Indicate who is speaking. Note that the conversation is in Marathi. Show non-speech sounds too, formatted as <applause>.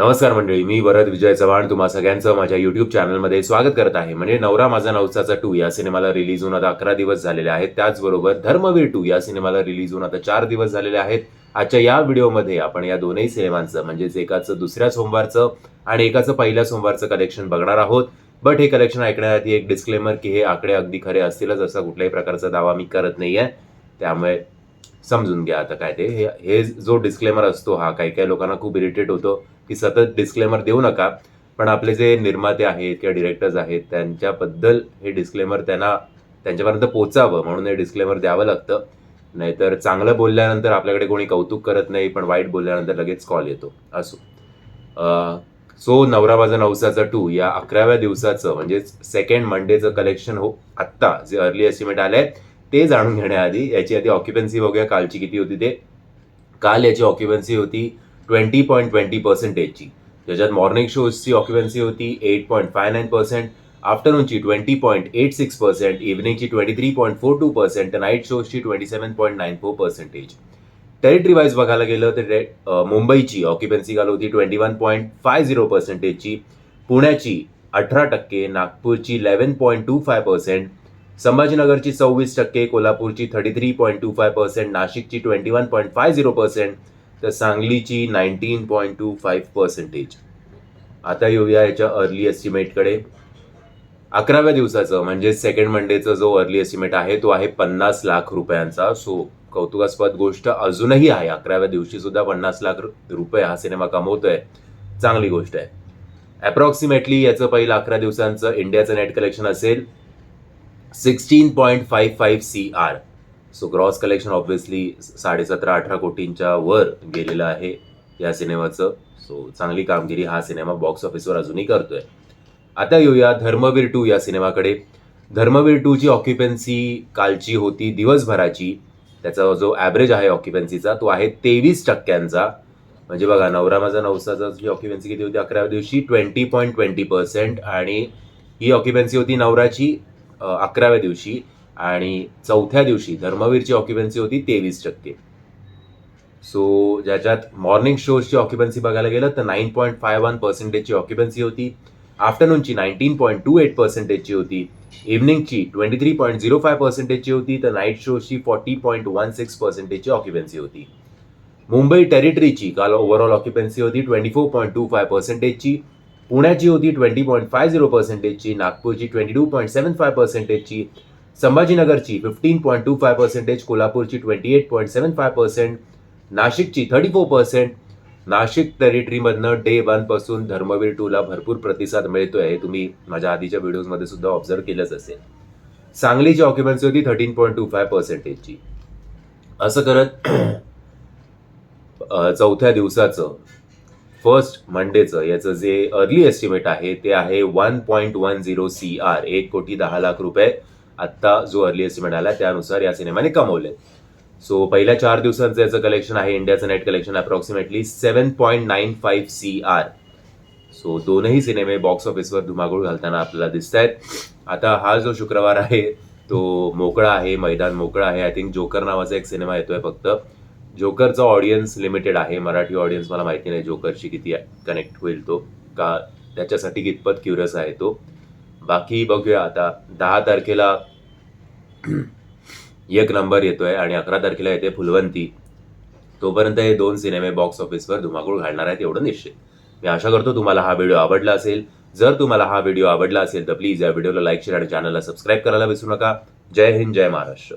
Speaker 1: नमस्कार मंडळी मी वरद विजय चव्हाण तुम्हा सगळ्यांचं माझ्या युट्यूब चॅनलमध्ये स्वागत करत आहे. म्हणजे नवरा माझा नवसाचा टू या सिनेमाला रिलीज होऊन आता अकरा दिवस झालेले आहेत. त्याचबरोबर धर्मवीर टू या सिनेमाला रिलीज होऊन आता चार दिवस झालेले आहेत. आजच्या या व्हिडिओमध्ये आपण या दोनही सिनेमांचं म्हणजेच एकाचं दुसऱ्या सोमवारचं आणि एकाचं पहिल्या सोमवारचं कलेक्शन बघणार आहोत. बट हे कलेक्शन ऐकण्याआधी एक डिस्क्लेमर की हे आकडे अगदी खरे असतीलच असा कुठल्याही प्रकारचा दावा मी करत नाही आहे त्यामुळे समजून घ्या आता काय ते. हे जो डिस्क्लेमर असतो हा काही काही लोकांना खूप इरिटेट होतो की सतत डिस्क्लेमर देऊ नका. पण आपले जे निर्माते आहेत किंवा डिरेक्टर्स आहेत त्यांच्याबद्दल हे डिस्क्लेमर त्यांना त्यांच्यापर्यंत पोचावं म्हणून हे डिस्क्लेमर द्यावं लागतं. नाहीतर चांगलं बोलल्यानंतर आपल्याकडे कोणी कौतुक करत नाही पण वाईट बोलल्यानंतर लगेच कॉल येतो. असो. सो नवरा माझा नवसाचा टू या अकराव्या दिवसाचं म्हणजे सेकंड मंडेचं कलेक्शन हो आत्ता जे अर्ली एस्टिमेट आलंय ते जाणून घेण्याआधी याची आधी ऑक्युपन्सी बघूया कालची किती होती ते. काल याची ऑक्युपन्सी होती ट्वेंटी पॉईंट ट्वेंटी पर्सेंटेजची ज्याच्यात मॉर्निंग शोजची ऑक्युपन्सी होती eight point five nine percent आफ्टरनूनची twenty point eight six percent इव्हनिंगची twenty three point four two percent night शोजची twenty seven point nine four percentage territory wise बघायला गेलं तर मुंबईची ऑक्युपन्सी काल होती twenty one point five zero पर्सेंटेजची पुण्याची अठरा टक्के नागपूरची eleven point two five percent संभाजीनगरची सव्वीस टक्के कोल्हापूरची thirty three point two five percent नाशिकची twenty one point five zero percent तर सांगलीची nineteen point two five percentage आता येऊया याच्या अर्ली एस्टिमेटकडे अकराव्या दिवसाचं म्हणजे सेकंड मंडेचा जो अर्ली एस्टिमेट आहे तो आहे पन्नास लाख रुपयांचा. सो कौतुकास्पद गोष्ट अजूनही आहे. अकराव्या दिवशी सुद्धा पन्नास लाख रुपये हा सिनेमा कमवतोय. चांगली गोष्ट आहे. अप्रॉक्सिमेटली याचं पहिलं अकरा दिवसांचं इंडियाचं नेट कलेक्शन असेल. Sixteen point five five C R so gross collection obviously साडेसतरा अठरा कोटींच्या वर गेलेलं आहे या सिनेमाचं. सो चांगली कामगिरी हा सिनेमा बॉक्स ऑफिसवर अजूनही करतोय. आता येऊया धर्मवीर टू या सिनेमाकडे. धर्मवीर टूची ऑक्युपन्सी कालची होती दिवसभराची. त्याचा जो ॲव्हरेज आहे ऑक्युपन्सीचा तो आहे तेवीस टक्क्यांचा. म्हणजे बघा नवरा माझा नवसाचा जी ऑक्युपन्सी किती होती अकराव्या दिवशी? ट्वेंटी पॉईंट ट्वेंटी पर्सेंट आणि ही ऑक्युपन्सी होती नवराची अकराव्या दिवशी आणि चौथ्या दिवशी धर्मवीरची ऑक्युपन्सी होती तेवीस टक्के. सो ज्याच्यात मॉर्निंग शोजची ऑक्युपन्सी बघायला गेलं तर नाईन पॉईंट फाय वन पर्सेंटेजची ऑक्युपन्सी होती. आफ्टरनूनची नाईन्टीन पॉईंट टू एट पर्सेंटेजची होती. इव्हनिंगची twenty three point zero five पर्सेंटेजची होती. तर नाईट शोजची फॉर्टी पॉईंट वन सिक्स पर्सेंटेजची ऑक्युपन्सी होती. मुंबई टेरिटरीची काल ओव्हरऑल ऑक्युपन्सी होती twenty four point two five पर्सेंटेजची पुण्याची होती ट्वेंटी पॉईंट फाय झिरो पर्सेंटेजची नागपूरची twenty two point seven five पर्सेंटेजची संभाजीनगरची fifteen point two five percentage कोल्हापूरची twenty eight point seven five percent नाशिकची थर्टी फोर पर्सेंट नाशिक टेरिटरीमधनं डे वनपासून धर्मवीर टूला भरपूर प्रतिसाद मिळतोय हे तुम्ही माझ्या आधीच्या व्हिडिओजमध्ये सुद्धा ऑब्झर्व केलंच असेल. सांगलीची ऑक्युपन्सी होती थर्टीन पॉईंट टू फाय पर्सेंटेजची असं करत चौथ्या दिवसाचं फर्स्ट मंडेचं याचं जे अर्ली एस्टिमेट आहे ते आहे one point one zero C R एक कोटी दहा लाख रुपये. आत्ता जो अर्ली एस्टिमेट आला त्यानुसार या सिनेमाने कमवले. सो पहिल्या चार दिवसांचं याचं कलेक्शन आहे इंडियाचं net collection approximately seven point nine five C R so दोनही सिनेमे बॉक्स ऑफिसवर धुमाकूळ घालताना आपल्याला दिसत आहेत आता हा जो शुक्रवार आहे तो मोकळा आहे मैदान मोकळा आहे. आय थिंक जोकर नावाचा एक सिनेमा येतोय फक्त. जोकरचा ऑडियन्स लिमिटेड आहे. मराठी ऑडियन्स मला माहिती नाही जोकरशी किती कनेक्ट होईल तो. का त्याच्यासाठी कितपत क्युरियस आहे तो. बाकी बघूया आता. दहा तारखेला <clears throat> एक नंबर येतो आहे आणि अकरा तारखेला येते फुलवंती. तोपर्यंत हे दोन सिनेमे बॉक्स ऑफिसवर धुमाकूळ घालणार आहेत एवढं निश्चित. मी आशा करतो तुम्हाला हा व्हिडिओ आवडला असेल. जर तुम्हाला हा व्हिडिओ आवडला असेल तर प्लीज या व्हिडिओला लाईक शेअर आणि चॅनलला सबस्क्राईब करायला विसरू नका. जय हिंद जय महाराष्ट्र.